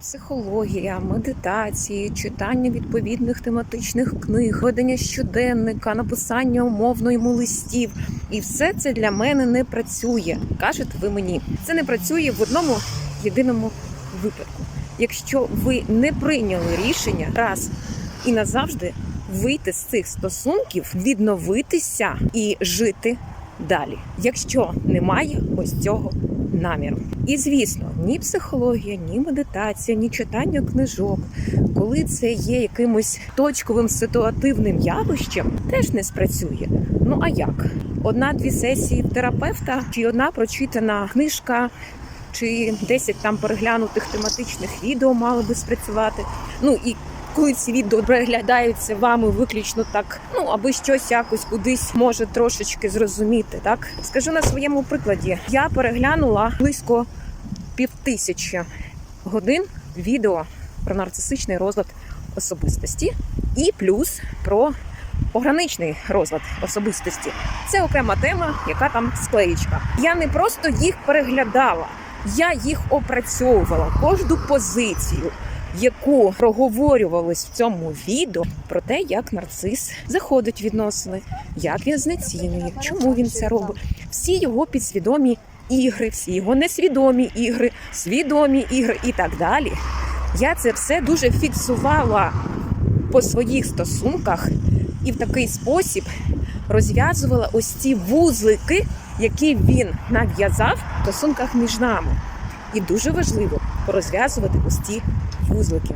Психологія, медитації, читання відповідних тематичних книг, ведення щоденника, написання умовно йому листів. І все це для мене не працює. Кажете ви мені. Це не працює в одному єдиному випадку. Якщо ви не прийняли рішення раз і назавжди вийти з цих стосунків, відновитися і жити далі, якщо немає ось цього наміру. І звісно, ні психологія, ні медитація, ні читання книжок, коли це є якимось точковим ситуативним явищем, теж не спрацює. Ну а як? Одна-дві сесії терапевта, чи одна прочитана книжка, чи 10 там переглянутих тематичних відео мали би спрацювати. Ну і коли ці відео переглядаються вами виключно так, ну аби щось якось кудись може трошечки зрозуміти. Так скажу на своєму прикладі. Я переглянула близько півтисячі годин відео про нарцисичний розлад особистості і плюс про пограничний розлад особистості. Це окрема тема, яка там склеєчка. Я не просто їх переглядала, я їх опрацьовувала кожну позицію яку проговорювалось в цьому відео про те, як нарцис заходить в відносини, як він знецінює, чому він це робить. Всі його підсвідомі ігри, всі його несвідомі ігри, свідомі ігри і так далі. Я це все дуже фіксувала по своїх стосунках і в такий спосіб розв'язувала ось ці вузлики, які він нав'язав в стосунках між нами. І дуже важливо розв'язувати ці вузлики.